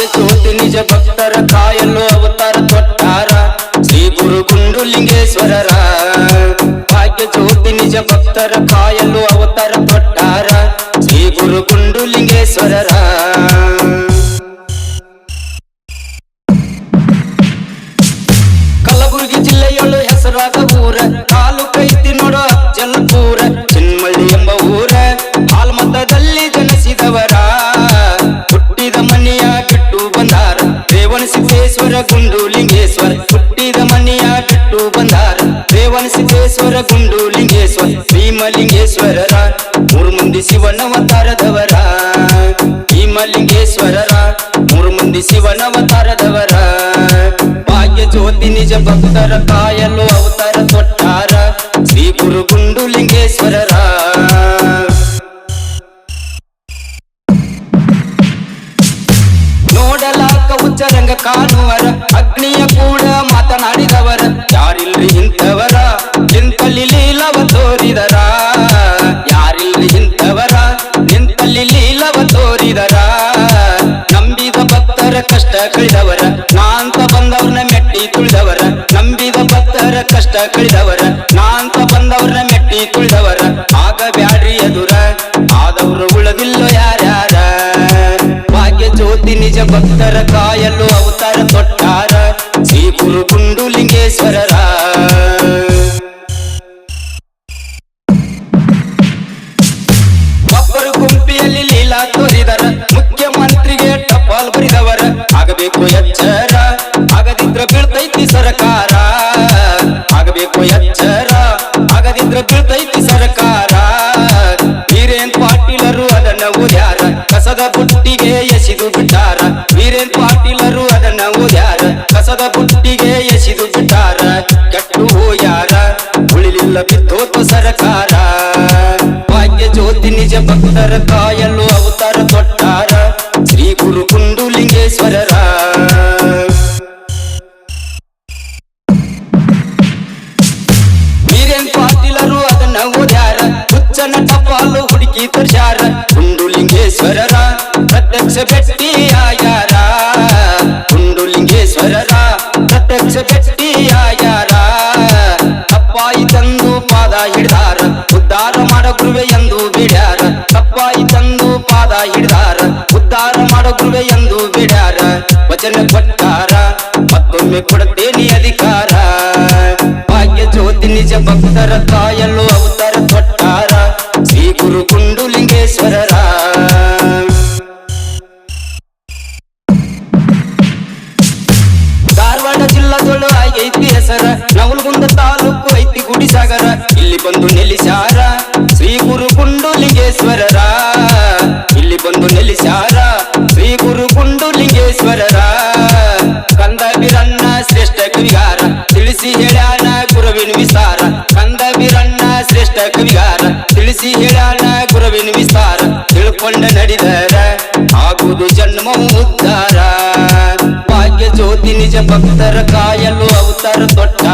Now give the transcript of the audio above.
ಭಾಗ್ಯ ಸೋತಿ ನಿಜ ಭಕ್ತರ ಕಾಯಲು ಅವತಾರ ತೊಟ್ಟಾರ ಶ್ರೀ ಗುರು ಲಿಂಗೇಶ್ವರರ ಭಾಗ್ಯ ಜ್ಯೋತಿ ನಿಜ ಭಕ್ತರ ಅವತಾರ ತೊಟ್ಟಾರ ಶ್ರೀ ಗುರು ಲಿಂಗೇಶ್ವರರ ಕಲಬುರಗಿ ಜಿಲ್ಲೆಯೊಳು ಹೆಸರಾದ ಊರ ತಾಲೂಕೈತಿ ಲಿಂಗೇಶ್ವರ ಭೀಮಲಿಂಗೇಶ್ವರರ ಮೂರು ಮಂದಿ ಶಿವನವತಾರದವರ ಭೀಮಲಿಂಗೇಶ್ವರರ ಮೂರು ಮಂದಿ ಶಿವನವತಾರದವರ. ಭಾಗ್ಯ ಜ್ಯೋತಿ ನಿಜ ಭಕ್ತರ ಕಾಯಲು ಅವತಾರ ತೊಟ್ಟಾರ, ಶ್ರೀ ಗುರು ಗುಂಡುಲಿಂಗೇಶ್ವರರ ನೋಡಲಾಕ ಉಚ್ಚರಂಗ ಕಾಣುವರ, ಅಗ್ನಿಯ ಕೂಡ ಮಾತನಾಡಿದವರ. ಯಾರಿಲ್ರಿ ಇಂಥವರ ತೋರಿದರ? ನಂಬಿದ ಭಕ್ತರ ಕಷ್ಟ ಕಳಿದವರ. ನಾಂತ ಬಂದವ್ರನ್ನ ಮೆಟ್ಟಿ ತುಳಿದವರ. ನಂಬಿದ ಭಕ್ತರ ಕಷ್ಟ ಕಳಿದವರ. ನಾಂತ ಬಂದವ್ರನ್ನ ಮೆಟ್ಟಿ ತುಳಿದವರ. ಆಗ ಬ್ಯಾಡ್ರಿ ಎದುರ. ಆದವರು ಉಳದಿಲ್ಲ ಯಾರ್ಯಾರ? ಭಾಗ್ಯ ಜ್ಯೋತಿ ನಿಜ ಭಕ್ತರ ಕಾಯಲು ಅವತಾರ ತೊಟ್ಟಾರ ಶ್ರೀ ಗುರು ಗುಂಡುಲಿಂಗೇಶ್ವರರ ಒಬ್ಬರು ಗುಂಪಿಯಲ್ಲಿ ಲೀಲಾ ತೋರಿದರ. ಮುಖ್ಯಮಂತ್ರಿಗೆ ಟಪಾಲ್ ಬರಿದವರ. ಆಗಬೇಕು ಎಚ್ಚರ. ಆಗದಿದ್ರ ಬೀಳ್ತೈತಿ ಸರ್ಕಾರ. ಆಗಬೇಕು ಎಚ್ಚರ. ಆಗದಿದ್ರ ಬೀಳ್ತೈತಿ ಸರ್ಕಾರ. ವೀರೇನ್ ಪಾಟೀಲರು ಅದನ್ನ ಓದ್ಯಾರ. ಕಸದ ಬುಟ್ಟಿಗೆ ಎಸಿದು ಬಿಟ್ಟಾರ. ವೀರೇನ್ ಪಾಟೀಲರು ಅದನ್ನ ಓದ್ಯಾರ. ಕಸದ ಬುಟ್ಟಿಗೆ ಎಸಿದು ಬಿಟ್ಟಾರ. ಕೆಟ್ಟು ಹೋಯಾರ ಉಳಿಲಿಲ್ಲ ಬಿದ್ದೋತು ಸರ್ಕಾರ. ಭಾಗ್ಯ ಜ್ಯೋತಿ ನಿಜ ಭಕ್ತರ ಹುಚ್ಚನ ಟಪಾಲು ಹುಡುಕಿ ತರ್ಶಾರ ಗುಂಡು ಲಿಂಗೇಶ್ವರರ ಪ್ರತ್ಯಕ್ಷ ಭೆಟ್ಟಿಯಾಯಾರ ಗುಂಡು ಲಿಂಗೇಶ್ವರರ ಪ್ರತ್ಯಕ್ಷ ಭೆಟ್ಟಿಯಾಯಾರ ತಪ್ಪಾಯಿ ತಂದು ಪಾದ ಹಿಡ್ದಾರ. ಉದ್ಧಾರ ಮಾಡೋ ಗುರುವೆ ಎಂದು ಬಿಡ್ಯಾರ. ತಪ್ಪಾಯಿ ತಂದು ಪಾದ ಹಿಡ್ದಾರ. ಉದ್ಧಾರ ಮಾಡೋ ಗುರುವೆ ಎಂದು ಬಿಡ್ಯಾರ. ವಚನ ಕೊಟ್ಟಾರ. ಮತ್ತೊಮ್ಮೆ ಕೊಡುತ್ತೇನೆ ಅಧಿಕಾರ. ಭಾಗ್ಯ ಜ್ಯೋತಿ ನಿಜ ಭಕ್ತರ ಕಾಯಲು ಬಂದು ನೆಲೆಸಾರ ಶ್ರೀ ಗುರು ಗುಂಡುಲಿಂಗೇಶ್ವರರ ಇಲ್ಲಿ ಬಂದು ಸಾರ ಶ್ರೀ ಗುರು ಗುಂಡುಲಿಂಗೇಶ್ವರರ ಕಂದ ಬಿರಣ್ಣ ಶ್ರೇಷ್ಠ ಕವಿಗಾರ ತಿಳಿಸಿ ಹೇಳ್ಯಾನ ಗುರುವಿನ ವಿಸ್ತಾರ. ಕಂದ ಬಿರಣ್ಣ ಶ್ರೇಷ್ಠ ಕವಿಗಾರ ತಿಳಿಸಿ ಹೇಳ್ಯಾನ ಗುರುವಿನ ವಿಸ್ತಾರ. ತಿಳ್ಕೊಂಡ ನಡೆದರ ಆಗುವುದು ಜನ್ಮ ಉದ್ಧಾರ ಭಾಗ್ಯ ಜ್ಯೋತಿ ನಿಜ ಭಕ್ತರ ಕಾಯಲು ಅವತಾರ ಗುರು